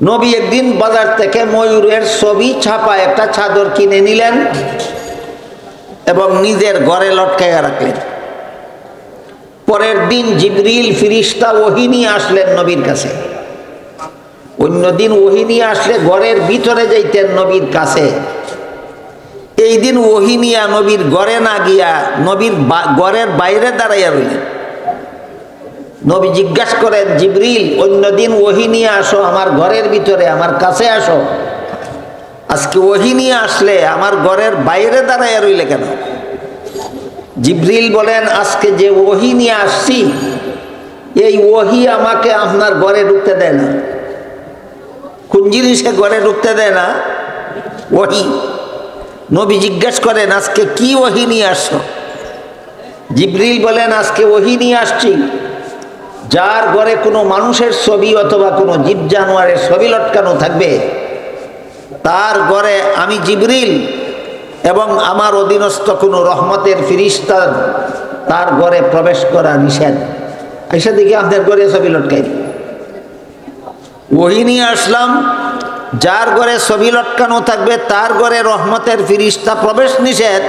নবী একদিন বাজার থেকে ময়ূরের ছবি ছাপা একটা চাদর কিনে নিলেন এবং নিজের ঘরে লটকাইয়া রাখলেন। পরের দিন জিবরিল, ফিরিস্তা, ওহিনী আসলেন নবীর কাছে। অন্যদিন ওহিনী আসলে ঘরের ভিতরে যাইতেন নবীর কাছে। এই দিন ওহিনিয়া নবীর ঘরে না গিয়া নবীর ঘরের বাইরে দাঁড়াইয়া রইলেন। নবী জিজ্ঞাস করেন, জিবরিল অন্যদিন ওহি নিয়ে আসো, আমার ঘরের ভিতরে, আমার কাছে আসো। আজকে ওহি নিয়ে আসলে আমার ঘরের বাইরে দাঁড়াইয়া রইলে কেন? জিবরিল বলেন, আজকে যে ওহি নিয়ে আসছি, এই ওহি আমাকে আপনার ঘরে ঢুকতে দেয় না। কোন জিনিসে ঘরে ঢুকতে দেয় না? ওহি। নবী জিজ্ঞাসা করেন, আজকে কি ওহি নিয়ে আসছো? জিবরিল বলেন, আজকে ওহি নিয়ে আসছি। যার ঘরে কোনো মানুষের ছবি অথবা কোনো জীব জানোয়ারের ছবি লটকানো থাকবে, তার ঘরে আমি জিবরিল এবং আমার অধীনস্থ কোনো রহমতের ফিরিস্তা তার ঘরে প্রবেশ করা নিষেধ। এসে দেখি আপনার ঘরে ছবি লটকাই ওহি নিয়ে আসলাম, যার ঘরে ছবি লটকানো থাকবে, তার ঘরে রহমতের ফিরিস্তা প্রবেশ নিষেধ।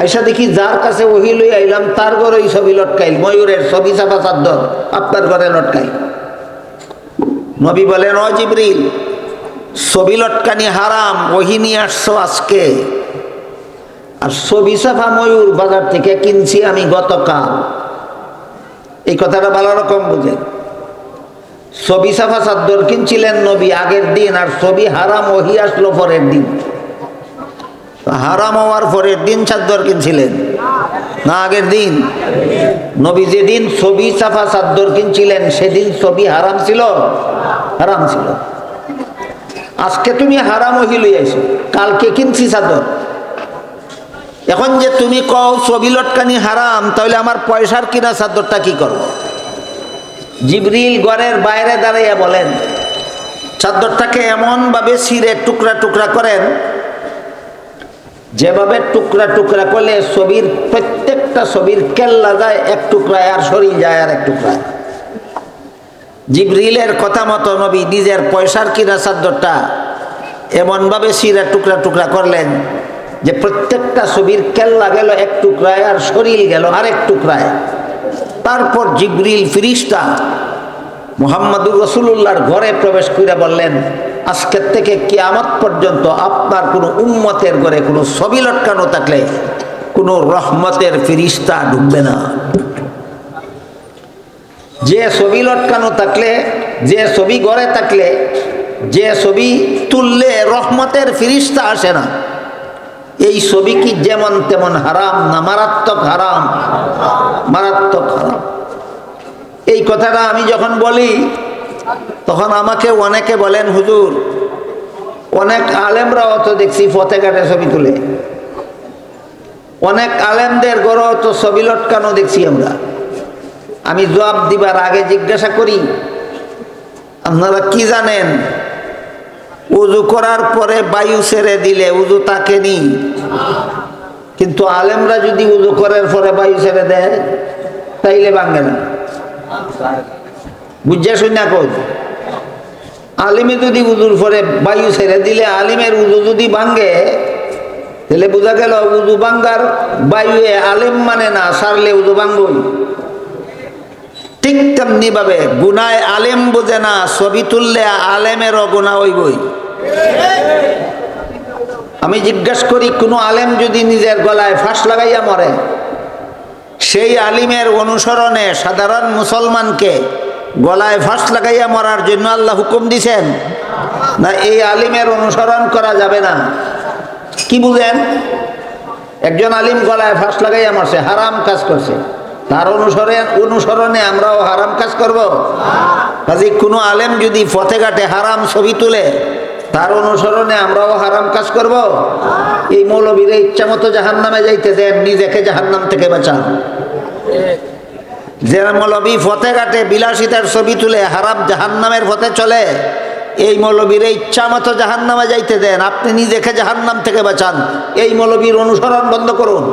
আইসা দেখি যার কাছে ওহি লই আইলাম, তার ঘরে ওই ছবি লটকাইল। ময়ূরের ছবি চাপা চাদর আপনার ঘরে লটকাই। নবী বলেন ও জিবরিল, ছবি লটকানি হারাম, ওহি নিয়ে আসছো আজকে? আর ছবি চাপা ময়ূর বাজার থেকে কিনছি আমি গতকাল। এই কথাটা ভালো রকম বুঝেন ছবি চাপা চাদর কিনছিলেন নবী আগের দিন, আর ছবি হারাম, ওহি আসলো পরের দিন। হারাম হওয়ার পরের দিন চাদর কিনছিলেন? না আগের দিন। নবী যেদিন ছবি চাপা চাদর কিনছিলেন, সেদিন ছবি হারাম ছিল? হারাম ছিল। আজকে তুমি হারাম ওহি লই আইছো। কালকে কিনছি চাদর এখন যে তুমি কও ছবি লটকানি হারাম, তাহলে আমার পয়সার কিনা চাদরটা কি করব? জিবরিল ঘরের বাইরে দাঁড়াইয়া বলেন চাদরটাকে এমনভাবে ছিঁড়ে টুকরা টুকরা করেন যেভাবে টুকরা টুকরা করলে ছবির প্রত্যেকটা ছবির কেল্লা যায়, এক টুকরায় আর শরীর যায় আর এক টুকরায়। জিবরিলের কথা মতো নবী নিজের পয়সার কিনা চাদরটা এমনভাবে ছিঁড়ে টুকরা টুকরা করলেন যে প্রত্যেকটা ছবির কেল্লা গেল এক টুকরায় আর শরীর গেল আরেক টুকরায়। তারপর জিবরিল ফিরিস্তা মোহাম্মদুর রসুল্লাহর ঘরে প্রবেশ করে বললেন আজকের থেকে কিয়ামত পর্যন্ত আপনার কোনো উম্মতের ঘরে কোনো ছবি লটকানো থাকলে কোনো রহমতের ফিরিস্তা ঢুকবে না। যে ছবি লটকানো থাকলে, যে ছবি ঘরে থাকলে, যে ছবি তুললে রহমতের ফিরিস্তা আসে না। এই ছবি কি যেমন তেমন হারাম না, মারাত্মক হারাম মারাত্মক হারাম। এই কথাটা আমি যখন বলি তখন আমাকে অনেকে বলেন, হুজুর, অনেক আলেমরা তো দেখছি ফতে কাটে ছবি তুলে। অনেক আলেমদের গড় তো ছবি লটকানো দেখছি আমরা। আমি জবাব দিবার আগে জিজ্ঞাসা করি, আপনারা কি জানেন, উজু করার পরে বায়ু ছেড়ে দিলে উজু তাকে নি কিন্তু আলেমরা যদি উজু করার পরে বায়ু ছেড়ে দেয়, তাইলে ভাঙে না। বুঝছে শুনে কই আলিমে যদি উজুর পরে বায়ু ছেড়ে দিলে আলিমের উজু যদি ভাঙ্গে তাহলে বোঝা গেল উজু ভাঙ্গার বায়ুয়ে আলিম মানে না, সারলে উজু ভাঙ্গই ঠিক তেমনি ভাবে গুনায় আলেম বোঝে না, ছবি তুললে আলেমেরও গুণা হইবই। আমি জিজ্ঞাসা করি, কোনো আলেম যদি নিজের গলায় ফাঁস লাগাইয়া মরে, সেই আলিমের অনুসরণে সাধারণ মুসলমানকে গলায় ফাঁস লাগাইয়া মরার জন্য আল্লাহ হুকুম দিছেন। না, এই আলিমের অনুসরণ করা যাবে না। কি বুঝেন? একজন আলিম গলায় ফাঁস লাগাইয়া মারছে, হারাম কাজ করছে। তার অনুসরণ অনুসরণে আমরাও হারাম কাজ করব। কাজে কোনো আলেম যদি পথে ঘাটে হারাম ছবি তুলে, তার অনুসরণে আমরাও হারাম কাজ করব। এই মৌলবীরা ইচ্ছা মতো জাহান নামে যাইতে দেন নিজেকে জাহান নাম থেকে বাঁচান। যে মৌলবী ফতে ঘাটে বিলাসিতার ছবি তুলে হারাম জাহান নামের পথে চলে, এই মৌলবীর ইচ্ছা মতো জাহান নামে যাইতে দেন। আপনি নিজেকে জাহান নাম থেকে বাঁচান। এই মৌলবীর অনুসরণ বন্ধ করুন।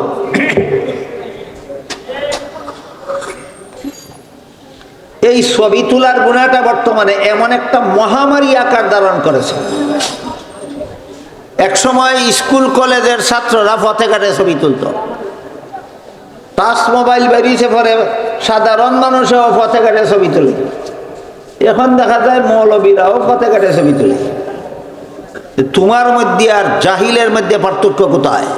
এই ছবি তোলার গুণাটা বর্তমানে এমন একটা মহামারী আকার ধারণ করেছে। একসময় স্কুল কলেজের ছাত্ররা পথে ঘাটে ছবি তুলত। টাচ মোবাইল বেরিয়েছে পরে সাধারণ মানুষও পথে ঘাটে ছবি তোলে। এখন দেখা যায় মৌলবীরাও পথে ঘাটে ছবি তোলে। তোমার মধ্যে আর জাহিলের মধ্যে পার্থক্য কোথায়?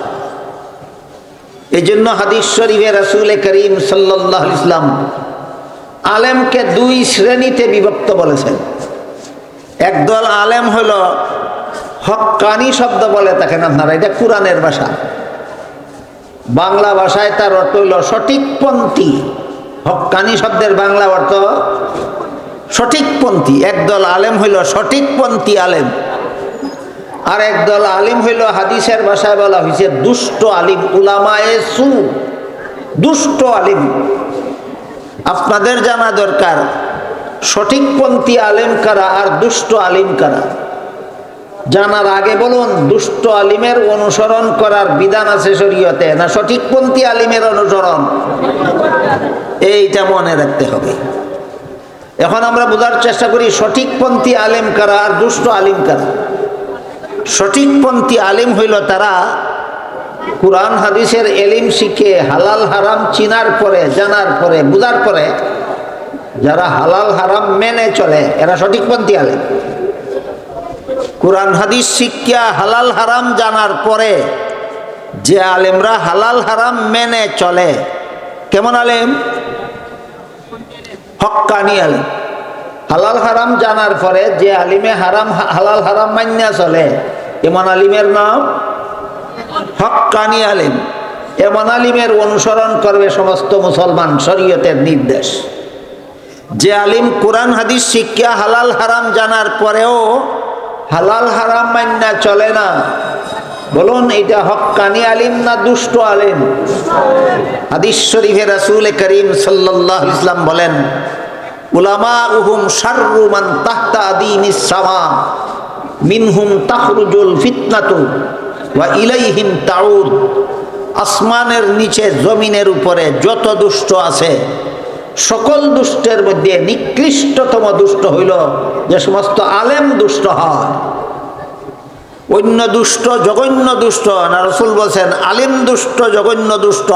এই জন্য হাদিস শরীফে রসুল করিম সাল্লাহ ইসলাম আলেমকে দুই শ্রেণীতে বিভক্ত বলেছেন। একদল আলেম হল হক্কানি শব্দ বলে থাকেন আপনারা এটা কোরআনের ভাষা। বাংলা ভাষায় তার অর্থ হইল সঠিকপন্থী হক্কানি শব্দের বাংলা অর্থ সঠিকপন্থী একদল আলেম হইল সঠিকপন্থী আলেম। আর একদল আলিম হইল হাদিসের ভাষায় বলা হয়েছে দুষ্ট আলিম, উলামায়ে সু। দুষ্ট আলিম। আপনাদের জানা দরকার সঠিকপন্থী আলেম কারা আর দুষ্ট আলিম কারা? জানার আগে বলুন, দুষ্ট আলিমের অনুসরণ করার বিধান আছে শরীয়তে না সঠিকপন্থী আলিমের অনুসরণ? এইটা মনে রাখতে হবে। এখন আমরা বোঝার চেষ্টা করি, সঠিকপন্থী আলেম কারা আর দুষ্ট আলিম কারা? সঠিকপন্থী আলিম হইল তারা কোরআন, হাদিসের এলিম শিখে হালাল, হারাম চিনার পরে, জানার পরে, বুঝার পরে যারা হালাল, হারাম মেনে চলে, এরা সঠিকপন্থী আলেম। কোরআন, হাদিস, শিক্ষা, হালাল, হারাম জানার পরে যে আলেমরা হালাল, হারাম মেনে চলে। কেমন আলেম? হক্কানি আলেম। হালাল, হারাম জানার পরে যে আলিমে হারাম, হালাল, হারাম মান্যা চলে, এমন আলিমের নাম? হক্কানি আলিম। এমন আলিমের অনুসরণ করবে সমস্ত মুসলমান শরীয়তের নির্দেশ। যে আলিম কোরআন, হাদিস, শিক্ষা, হালাল, হারাম জানার পরেও হালাল হারাম মান্যা চলে না। বলুন, এটা হক্কানি আলিম না দুষ্ট আলিম? শরীফে রাসূল করিম আলাইহি ইসলাম বলেন উহুম মান মিনহুম তাউদ। আসমানের নিচে জমিনের উপরে যত দুষ্ট আছে সকল দুষ্টের মধ্যে নিকৃষ্টতম দুষ্ট হইল, যে সমস্ত আলেম দুষ্ট হয়। অন্য দুষ্ট, জঘন্য দুষ্ট, না রসুল বলছেন আলিম দুষ্ট, জঘন্য দুষ্ট।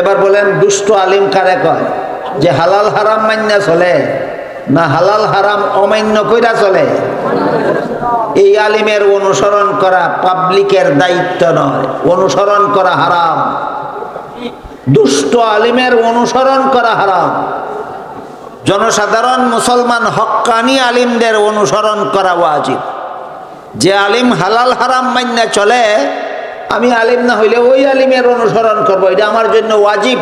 এবার বলেন, দুষ্ট আলিম কারে কয়? যে হালাল হারাম মান্য চলে, না হালাল হারাম অমান্য কইরা চলে? এই আলিমের অনুসরণ করা পাবলিকের দায়িত্ব নয়, অনুসরণ করা হারাম। দুষ্ট আলিমের অনুসরণ করা হারাম। জনসাধারণ মুসলমান হক্কানি আলিমদের অনুসরণ করা ওয়াজিব। যে আলিম হালাল হারাম মান্যা চলে, আমি আলিম না হইলে ওই আলিমের অনুসরণ করব, এটা আমার জন্য ওয়াজিব।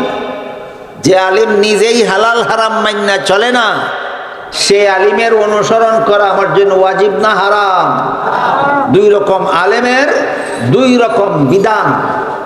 যে আলিম নিজেই হালাল হারাম মান্যা চলে না, সে আলিমের অনুসরণ করা আমার জন্য ওয়াজিব না হারাম। দুই রকম আলেমের, দুই রকম বিধান।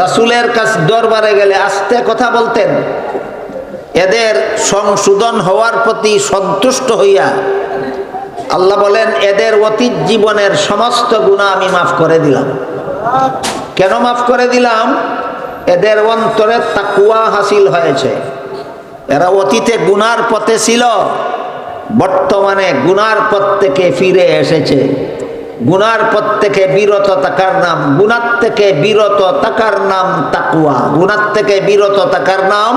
রাসূলের কাছ দরবারে গেলে আস্তে কথা বলতেন। এদের সংশোধন হওয়ার প্রতি সন্তুষ্ট হইয়া আল্লাহ বলেন, এদের অতীত জীবনের সমস্ত গুণা আমি মাফ করে দিলাম। কেন মাফ করে দিলাম? এদের অন্তরে তাকুয়া হাসিল হয়েছে। এরা অতীতে গুনার পথে ছিল, বর্তমানে গুনার পথ থেকে ফিরে এসেছে। গুনার পথ থেকে বিরত থাকার নাম, গুনার থেকে বিরত থাকার নাম তাকুয়া গুনার থেকে বিরত থাকার নাম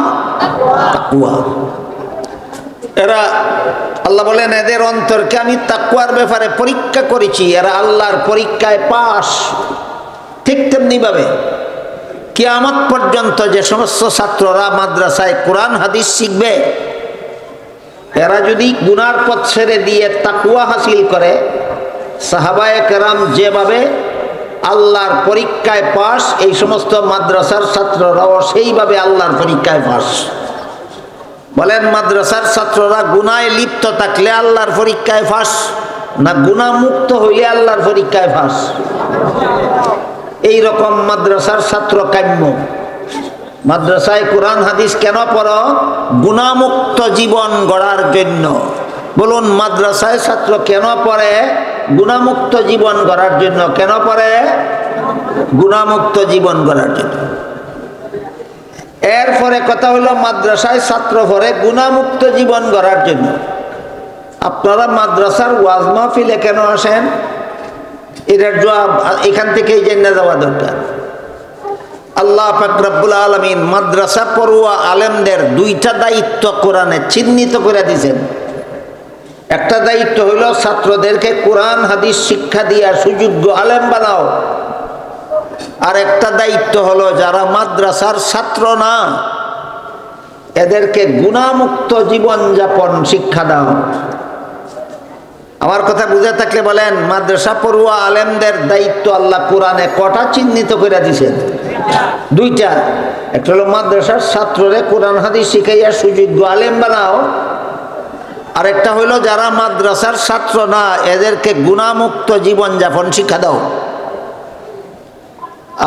তাকুয়া এরা, আল্লাহ বলেন, এদের অন্তরকে আমি তাকুয়ার ব্যাপারে পরীক্ষা করেছি। এরা আল্লাহর পরীক্ষায় পাশ। ঠিক তেমনি ভাবে কিয়ামত পর্যন্ত যে সমস্ত ছাত্ররা মাদ্রাসায় কোরআন, হাদিস শিখবে, এরা যদি গুনার পথ ছেড়ে দিয়ে তাকুয়া হাসিল করে সাহাবায়ে কেরাম যেভাবে আল্লাহর পরীক্ষায় পাস এই সমস্ত মাদ্রাসার ছাত্ররাও সেইভাবে আল্লাহর পরীক্ষায় পাস বলেন, মাদ্রাসার ছাত্ররা গুনায় লিপ্ত থাকলে আল্লাহর পরীক্ষায় ফাঁস না গুণা মুক্ত হইলে আল্লাহর পরীক্ষায় ফাঁস এই রকম মাদ্রাসার ছাত্র কাম্য। মাদ্রাসায় কোরআন, হাদিস কেন পড়ো? গুণামুক্ত জীবন গড়ার জন্য। বলুন, মাদ্রাসায় ছাত্র কেন পড়ে? গুণামুক্ত জীবন গড়ার জন্য কেন পড়ে? গুণামুক্ত জীবন গড়ার জন্য। এরপরে কথা হলো মাদ্রাসায় ছাত্র পড়ে গুণামুক্ত জীবন গড়ার জন্য। আপনারা মাদ্রাসার ওয়াজ মাহফিলে কেন আসেন? এটার জবাব এখান থেকেই জেনে যাওয়া দরকার। আল্লাহ ফাকরাবুল আলমিন মাদ্রাসা পড়ুয়া আলেমদের দুইটা দায়িত্ব কোরআনে চিহ্নিত করে দিয়েছেন। একটা দায়িত্ব হইল ছাত্রদেরকে কোরআন, হাদিস, শিক্ষা দিয়া সুযোগ্য আলেম বানাও। আর একটা দায়িত্ব হলো যারা মাদ্রাসার ছাত্র না, এদেরকে গুণামুক্ত জীবনযাপন শিক্ষা দাও। আমার কথা বুঝে থাকলে বলেন, মাদ্রাসা পড়ুয়া আলেমদের দায়িত্ব আল্লাহ কোরআনে কটা চিহ্নিত করে দিছেন দুইটা। একটা হলো মাদ্রাসার ছাত্ররে কোরআন, হাদিস শিখাইয়া সুযোগ্য আলেম বানাও আরেকটা হইল যারা মাদ্রাসার ছাত্র না, এদেরকে গুণামুক্ত জীবনযাপন শিক্ষা দাও।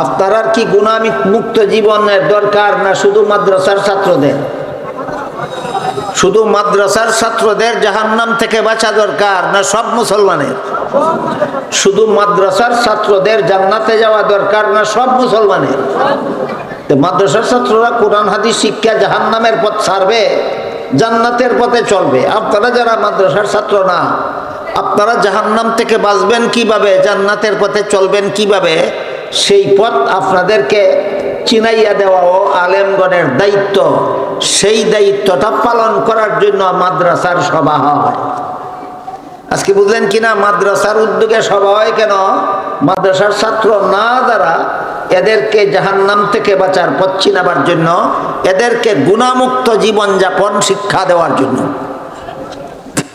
আপনার কি গুণামি মুক্ত জীবনের দরকার না শুধু মাদ্রাসার ছাত্রদের? শুধু মাদ্রাসার ছাত্রদের জাহান্নাম থেকে বাঁচা দরকার না সব মুসলমানের? শুধু মাদ্রাসার ছাত্রদের জান্নাতে যাওয়া দরকার না সব মুসলমানের? মাদ্রাসার ছাত্ররা কোরআন, হাদিস, শিক্ষা জাহান্নামের পথ ছাড়বে। জান্নাতের পথে চলবে। আপনারা যারা মাদ্রাসার ছাত্র না, আপনারা জাহান্নাম থেকে বাঁচবেন কীভাবে? জান্নাতের পথে চলবেন কীভাবে? সেই পথ আপনাদেরকে চিনাইয়া দেওয়াও আলেমগণের দায়িত্ব। সেই দায়িত্বটা পালন করার জন্য মাদ্রাসার সভা হয়। আজকে বুঝলেন কিনা? মাদ্রাসার উদ্যোগে সভা হয় কেন? মাদ্রাসার ছাত্র না দ্বারা এদেরকে জাহান্নাম থেকে বাঁচার পথ চিনাবার জন্য, এদেরকে গুণামুক্ত জীবনযাপন শিক্ষা দেওয়ার জন্য।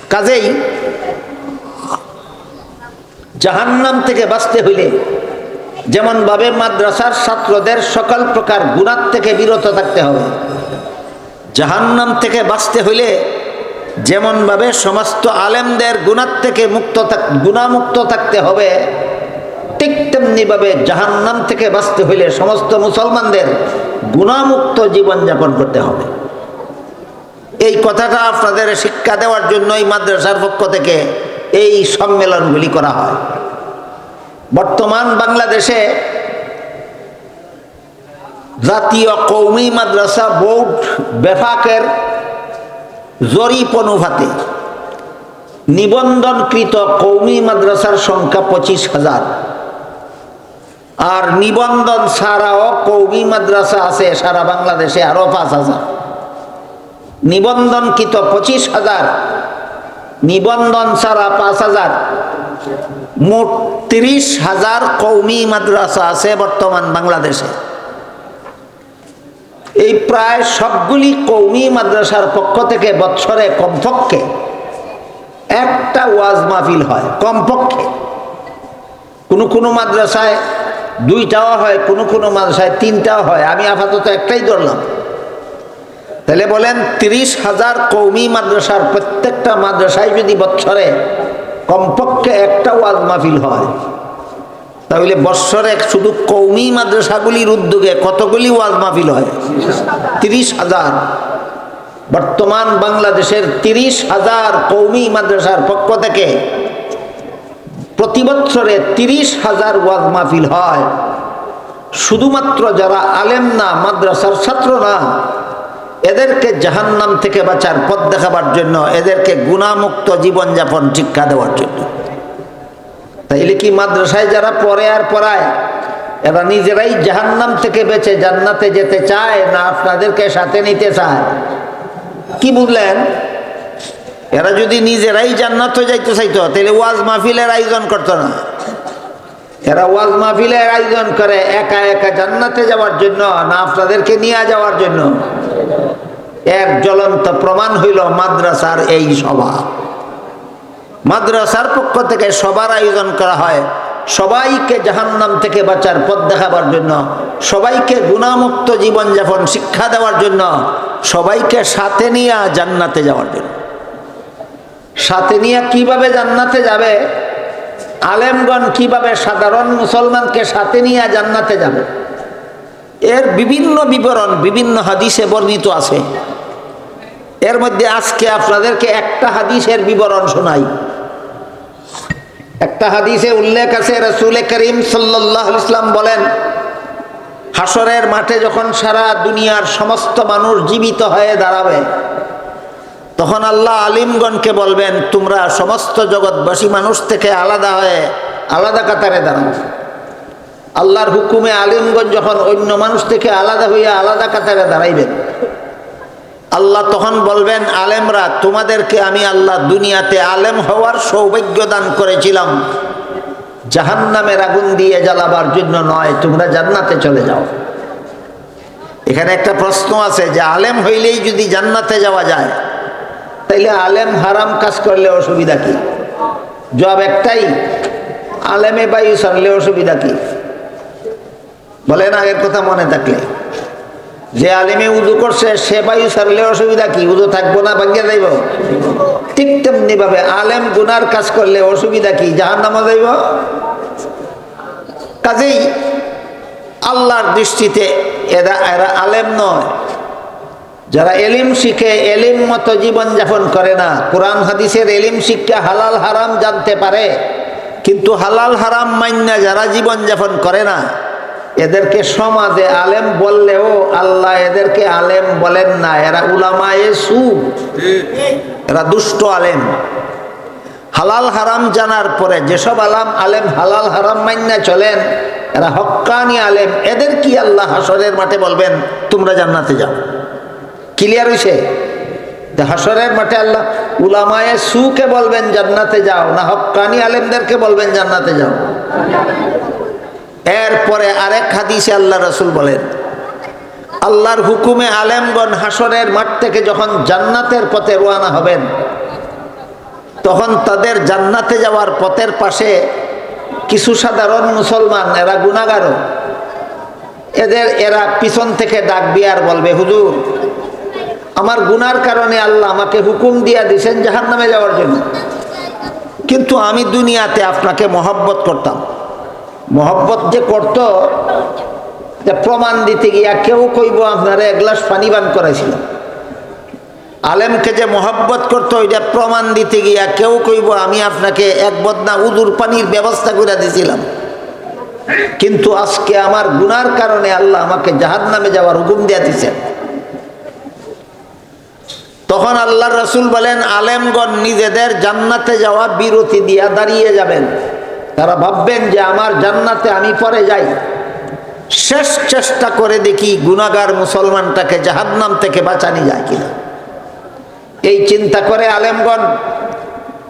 কাজেই জাহান্নাম থেকে বাঁচতে হইলে যেমনভাবে মাদ্রাসার ছাত্রদের সকল প্রকার গুণার থেকে বিরত থাকতে হবে। জাহান্নাম থেকে বাঁচতে হইলে যেমনভাবে সমস্ত আলেমদের গুণার থেকে মুক্ত গুণামুক্ত থাকতে হবে ঠিক তেমনিভাবে জাহান্নাম থেকে বাঁচতে হইলে সমস্ত মুসলমানদের গুণামুক্ত জীবনযাপন করতে হবে। এই কথাটা আপনাদের শিক্ষা দেওয়ার জন্যই মাদ্রাসার পক্ষ থেকে এই সম্মেলনগুলি করা হয়। বর্তমান বাংলাদেশে জাতীয় কৌমি মাদ্রাসা বোর্ড বেফাকের জরিপ অনুপাতে নিবন্ধনকৃত কৌমি মাদ্রাসার সংখ্যা পঁচিশ হাজার। আর নিবন্ধন ছাড়াও কৌমি মাদ্রাসা আছে, সারা বাংলাদেশে আরও পাঁচ হাজার। নিবন্ধনকৃত পঁচিশ হাজার, নিবন্ধন ছাড়া পাঁচ হাজার। মোট তিরিশ হাজার কৌমি মাদ্রাসা আছে বর্তমান বাংলাদেশে। এই প্রায় সবগুলি কৌমি মাদ্রাসার পক্ষ থেকে বৎসরে কমপক্ষে একটা ওয়াজ মাহফিল হয়, কমপক্ষে। কোনো কোনো মাদ্রাসায় দুইটাও হয়, কোনো কোনো মাদ্রাসায় তিনটাও হয়। আমি আপাতত একটাই ধরলাম। তাহলে বলেন, তিরিশ হাজার কৌমি মাদ্রাসার প্রত্যেকটা মাদ্রাসায় যদি বৎসরে কমপক্ষে একটা ওয়াজ মাহফিল হয়, তাহলে বৎসরে শুধু কৌমি মাদ্রাসাগুলির উদ্যোগে কতগুলি ওয়াজ মাহফিল হয়? তিরিশ হাজার। বর্তমান বাংলাদেশের তিরিশ হাজার কৌমি মাদ্রাসার পক্ষ থেকে প্রতি বছরে তিরিশ হাজার ওয়াজ মাহফিল হয়। শুধুমাত্র যারা আলেম না, মাদ্রাসার ছাত্র না, এদেরকে জাহান্নাম থেকে বাঁচার পথ দেখাবার জন্য, এদেরকে গুণামুক্ত জীবনযাপন শিক্ষা দেওয়ার জন্য। তাইলে কি মাদ্রাসায় যারা পড়ে আর পড়ায়, এরা নিজেরাই জাহান্নাম থেকে বেঁচে জান্নাতে যেতে চায় না আপনাদেরকে সাথে নিতে চায়? কি বুঝলেন? এরা যদি নিজেরাই জান্নাত যাইতে চাইতো তাহলে ওয়াজ মাহফিলের আয়োজন করতো না। এরা ওয়াজ মাহফিলের আয়োজন করে একা একা জান্নাতে যাওয়ার জন্য, না আপনাদেরকে নিয়ে যাওয়ার জন্য। এক জ্বলন্ত প্রমাণ হইল মাদ্রাসার এই সভা। মাদ্রাসার পক্ষ থেকে সবার আয়োজন করা হয়। সবাইকে জাহান্নাম থেকে বাঁচার পথ দেখাবার জন্য, সবাইকে গুণামুক্ত জীবনযাপন শিক্ষা দেওয়ার জন্য, সবাইকে সাথে নিয়ে জান্নাতে যাওয়ার জন্য। সাথে নিয়ে কীভাবে জান্নাতে যাবে? আলেমগণ কীভাবে সাধারণ মুসলমানকে সাথে নিয়ে জান্নাতে যাবে? এর বিভিন্ন বিবরণ, বিভিন্ন হাদিসে বর্ণিত আছে। এর মধ্যে আজকে আপনাদেরকে একটা হাদিসের বিবরণ শোনাই। একটা হাদিসে উল্লেখ আছে, রসুল করিম সাল্লাহ ইসলাম বলেন হাসরের মাঠে যখন সারা দুনিয়ার সমস্ত মানুষ জীবিত হয়ে দাঁড়াবে তখন আল্লাহ আলিমগণকে বলবেন, তোমরা সমস্ত জগৎবাসী মানুষ থেকে আলাদা হয়ে আলাদা কাতারে দাঁড়াবে আল্লাহর হুকুমে আলিমগঞ্জ যখন অন্য মানুষ থেকে আলাদা হইয়া আলাদা কাতারে দাঁড়াইবেন, আল্লাহ তখন বলবেন, আলেমরা, তোমাদেরকে আমি আল্লাহ দুনিয়াতে আলেম হওয়ার সৌভাগ্য দান করেছিলাম। জাহান্নামের আগুন দিয়ে জ্বালাবার জন্য নয়, তোমরা জান্নাতে চলে যাও। এখানে একটা প্রশ্ন আছে যে, আলেম হইলেই যদি জান্নাতে যাওয়া যায় তাইলে আলেম হারাম কাজ করলে অসুবিধা কি? জবাব একটাই, আলেমে বায়ু সারলে অসুবিধা কি? বলেন আগের কথা মনে থাকলে। যে আলেমে উদু করছে, সে বায়ু সারলে অসুবিধা কি? উদু থাকব না ভাঙ্গিয়ে যাইব? ঠিক তেমনি ভাবে আলেম গুনার কাজ করলে অসুবিধা কি? জাহান নামা যাইব? কাজেই আল্লাহর দৃষ্টিতে এরা এরা আলেম নয়। যারা এলিম শিখে, এলিম মতো জীবনযাপন করে না, কোরআন হাদিসের এলিম শিক্ষা হালাল হারাম জানতে পারে, কিন্তু হালাল হারাম মান্যা যারা জীবনযাপন করে না, এদেরকে সমাজে আলেম বললেও আল্লাহ এদেরকে আলেম বলেন না। এরা উলামায়ে সু এরা দুষ্ট আলেম। হালাল হারাম জানার পরে যেসব আলাম আলেম হালাল হারাম মান্যা চলেন, এরা হক্কানি আলেম। এদের কি আল্লাহ হাসরের মাঠে বলবেন, তোমরা জান্নাতে যাও। ক্লিয়ার হয়েছে হাসরের মাঠে আল্লাহ উলামায়ে সুকে বলবেন, জান্নাতে যাও। না হক্কানি আলেমদেরকে বলবেন, জান্নাতে যাও। এরপরে আরেক হাদিসে আল্লাহ রসুল বলেন, আল্লাহর হুকুমে আলেমগণ হাসরের মাঠ থেকে যখন জান্নাতের পথে রোয়ানা হবেন, তখন তাদের জান্নাতে যাওয়ার পথের পাশে কিছু সাধারণ মুসলমান, এরা গুণাগারও এদের, এরা পিছন থেকে ডাক আর বলবে, হুজুর আমার গুনার কারণে আল্লাহ আমাকে হুকুম দিয়া দিছেন জাহান নামে যাওয়ার জন্য। কিন্তু আমি দুনিয়াতে আপনাকে মহব্বত করতাম। মহব্বত যে করত প্রমাণ দিতে গিয়া কেউ কইব আপনারা এক গ্লাস পানি পান করেছিল আলেমকে যে মহব্বত করতো, ওইটা প্রমাণ দিতে গিয়া কেউ কইব আমি আপনাকে এক বদনা উদুর পানির ব্যবস্থা করে দিয়েছিলাম কিন্তু আজকে আমার গুনার কারণে আল্লাহ আমাকে জাহাজ নামে যাওয়ার হুকুম দিয়া দিচ্ছেন তখন আল্লাহ রসুল বলেন, আলেমগণ নিজেদের জান্নাতে যাওয়া বিরতি দিয়া দাঁড়িয়ে যাবেন। তারা ভাববেন যে আমার জান্নাতে আমি পরে যাই। শেষ চেষ্টা করে দেখি গুনাগার মুসলমানটাকে জাহান্নাম থেকে বাঁচানি যায় কিনা। এই চিন্তা করে আলেমগণ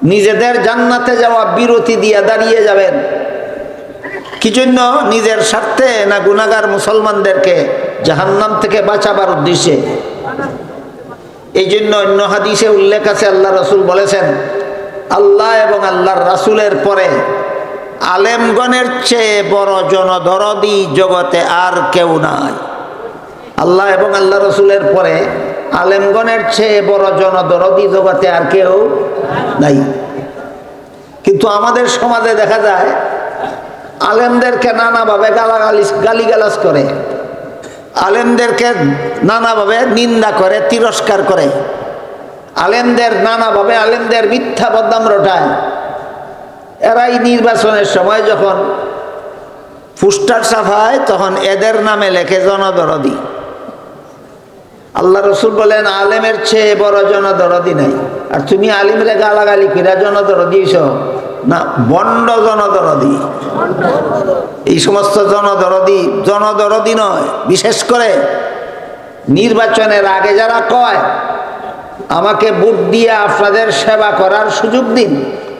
নিজেদের জান্নাতে যাওয়া বিরতি দিয়ে দাঁড়িয়ে যাবেন। কি জন্য? নিজের স্বার্থে না গুনাগার মুসলমানদেরকে জাহান্নাম থেকে বাঁচাবার উদ্দেশ্যে? এই জন্য অন্য হাদিসে উল্লেখ আছে, আল্লাহ রসুল বলেছেন, আল্লাহ এবং আল্লাহর রাসুলের পরে আলেমগণের চেয়ে বড় জনদরদি জগতে আর কেউ নাই। আল্লাহ এবং আল্লাহ রসুলের পরে আলেমগণের চেয়ে বড় জনদরদি জগতে আর কেউ নাই। কিন্তু আমাদের সমাজে দেখা যায়, আলেমদেরকে নানাভাবে গালাগালি গালিগালাজ করে। আলেমদেরকে নানাভাবে নিন্দা করে, তিরস্কার করে। আলেমদের নানাভাবে আলেমদের মিথ্যা বদনাম রটায়। এরাই নির্বাচনের সময় যখন ফুস্টার সাফায় তখন এদের নামে লেখে জনদরদি। আল্লাহ রসুল বলেন, আলেমের চেয়ে বড় জনদরদি নাই। আর তুমি আলিমরে গালাগালি কিরা জনদরদিস না, বন্ড জনদরদি। এই সমস্ত জনদরদি জনদরদি নয়, বিশেষ করে নির্বাচনের আগে যারা কয়, আমাকে ভোট দিয়ে আপনাদের সেবা করার সুযোগ দিন।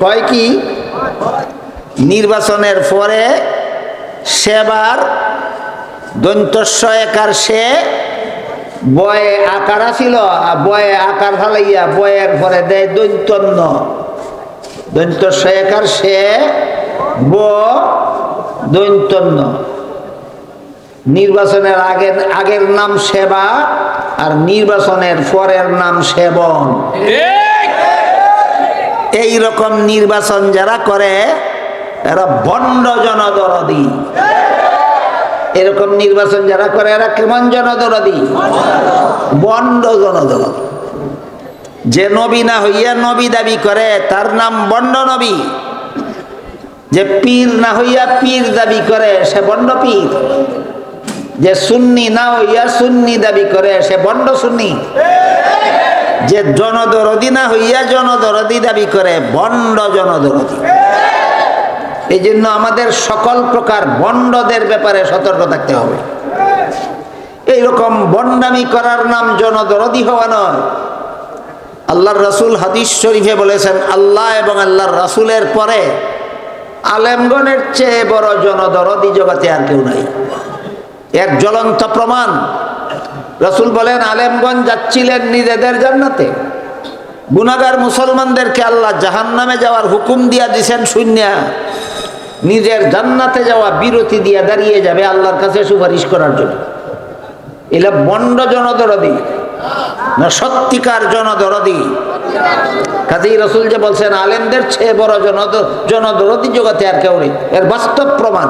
কয় কি? নির্বাচনের পরে সেবার দন্তস্ব একার সে বয়ে আকার ছিল বয়ে আকার ফালাইয়া বয়ের পরে দেয় দৈন্তন্য দৈন্তস্ব একার সে ব দৈন্তন্য নির্বাচনের আগের আগের নাম সেবা আর নির্বাচনের পরের নাম সেবন। এই রকম নির্বাচন যারা করে, এরা বন্ড জনদরদি। এরকম নির্বাচন যারা করে, এরা কেমন জনদরদি? বন্ড জনদরদি। যে নবী না হইয়া নবী দাবি করে, তার নাম বন্ড নবী। যে পীর না হইয়া পীর দাবি করে, সে বন্ড পীর। যে সুন্নি না হইয়া সুন্নি দাবি করে, সে বন্ড সুন্নি। যে জনদরদি না হইয়া জনদরদি দাবি করে, বন্ড জনদরদি। এই জন্য আমাদের সকল প্রকার বন্ডদের ব্যাপারে সতর্ক থাকতে হবে। এইরকম বন্ডামি করার নাম জনদরদি হওয়া নয়। আল্লাহর রাসূল হাদিস শরীফে বলেছেন, আল্লাহ এবং আল্লাহর রাসূলের পরে আলেমগণের চেয়ে বড় জনদরদি জগতে আর কেউ নাই। এক জ্বলন্ত প্রমাণ। রসুল বলেন আলেমগঞ্জ যাচ্ছিলেন নিজেদের জান্নাতে। গুনাগার মুসলমানদেরকে আল্লাহ জাহান নামে যাওয়ার হুকুম দিয়া দিছেন, শূন্য নিজের জান্নাতে যাওয়া বিরতি দিয়া দাঁড়িয়ে যাবে আল্লাহর কাছে সুপারিশ করার জন্য। এলা বন্ড জনদরদি। সত্যিকার জনদরদি। কাজেই রসুল যে বলছেন, আলেমদের চেয়ে বড় জনদ, জনদরদি জগতে আর কেউ নেই। এর বাস্তব প্রমাণ।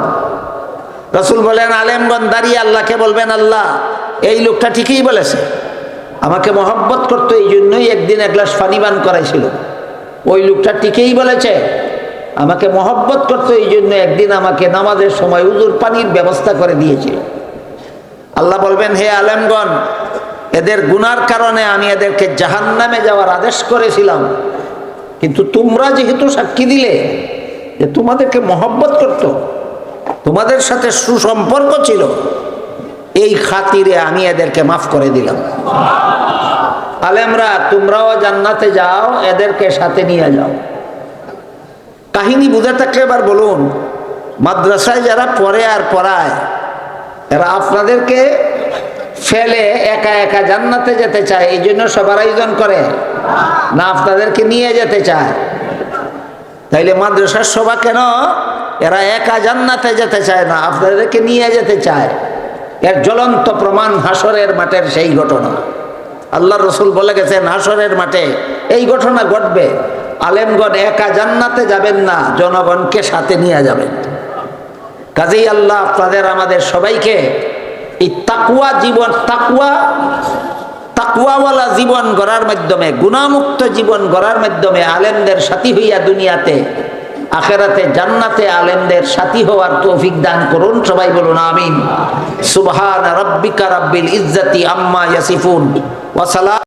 রসুল বলেন আলেমগন দাঁড়িয়ে আল্লাহকে বলবেন, আল্লাহ, এই লোকটা ঠিকই বলেছে। আমাকে মহব্বত করতো, এই জন্যই একদিন এক গ্লাস পানি পান করাইছিল। ওই লোকটা ঠিকই বলেছে। আমাকে মহব্বত করতো, এই জন্য একদিন আমাকে নামাজের সময় উজুর পানির ব্যবস্থা করে দিয়েছিল। আল্লাহ বলবেন, হে আলেমগণ এদের গুনার কারণে আমি এদেরকে জাহান নামে যাওয়ার আদেশ করেছিলাম। কিন্তু তোমরা যেহেতু সাক্ষী দিলে, যে তোমাদেরকে মহব্বত করতো, তোমাদের সাথে সুসম্পর্ক ছিল, এই খাতিরে আমি এদেরকে মাফ করে দিলাম। আলেমরা, তোমরাও জান্নাতে যাও, এদেরকে সাথে নিয়ে যাও। কাহিনী বুঝে থাকলে এবার বলুন, মাদ্রাসায় যারা পড়ে আর পড়ায়, এরা আপনাদেরকে ফেলে একা একা জান্নাতে যেতে চায়, এই জন্য সবার আয়োজন করে। না আপনাদেরকে নিয়ে যেতে চায়। তাইলে মাদ্রাসার সভা কেন? এরা একা জান্নাতে যেতে চায় না আপনাদেরকে নিয়ে যেতে চায়। এর জ্বলন্ত প্রমাণ হাসরের মাঠের সেই ঘটনা। আল্লাহ রসুল বলে গেছেন হাসরের মাঠে এই ঘটনা ঘটবে। আলেমগণ একা জান্নাতে যাবেন না, জনগণকে সাথে নিয়ে যাবেন। কাজেই আল্লাহ আপনাদের আমাদের সবাইকে এই তাকুয়া জীবন তাকুয়া তাকুয়াওয়ালা জীবন গড়ার মাধ্যমে, গুণামুক্ত জীবন গড়ার মাধ্যমে আলেমদের সাথী হইয়া দুনিয়াতে, আখেরাতে জান্নাতে আলেমদের সাথী হওয়ার তৌফিক দান করুন। সবাই বলুন আমিন। সুবহান রব্বিকা রাব্বিল ইজ্জাতি আম্মা ইয়াসিফুন। ওয়া সালাম